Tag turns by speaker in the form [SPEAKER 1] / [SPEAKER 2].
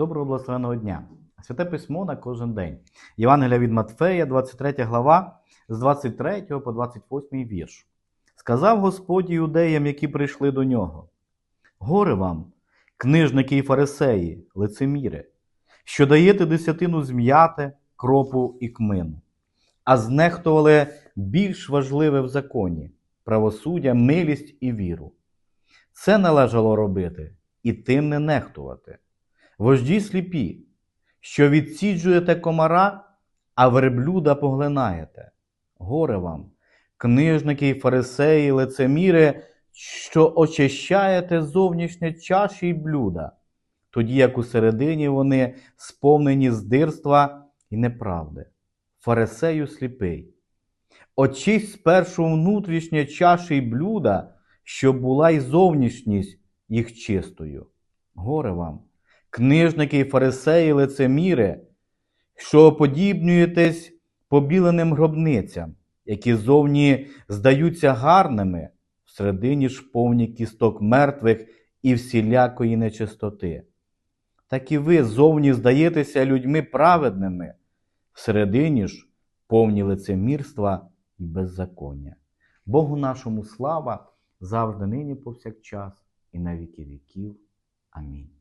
[SPEAKER 1] Доброго благословеного дня! Святе письмо на кожен день. Євангелія від Матфея, 23 глава, з 23 по 28 вірш. Сказав Господь іудеям, які прийшли до нього: Горе вам, книжники і фарисеї, лицеміри, що даєте десятину зм'яти, кропу і кмину, а знехтували більш важливе в законі правосуддя, милість і віру. Це належало робити і тим не нехтувати. Вожді сліпі, що відсіджуєте комара, а верблюда поглинаєте. Горе вам, книжники і фарисеї, лицеміри, що очищаєте зовнішнє чаші й блюда, тоді як усередині вони сповнені здирства і неправди. Фарисею сліпий. Очисть спершу внутрішнє чаші й блюда, щоб була й зовнішність їх чистою. Горе вам, книжники і фарисеї, лицеміри, що оподібнюєтесь побіленим гробницям, які зовні здаються гарними, всередині ж повні кісток мертвих і всілякої нечистоти. Так і ви зовні здаєтеся людьми праведними, всередині ж повні лицемірства і беззаконня. Богу нашому слава завжди нині повсякчас і на віки віків. Амінь.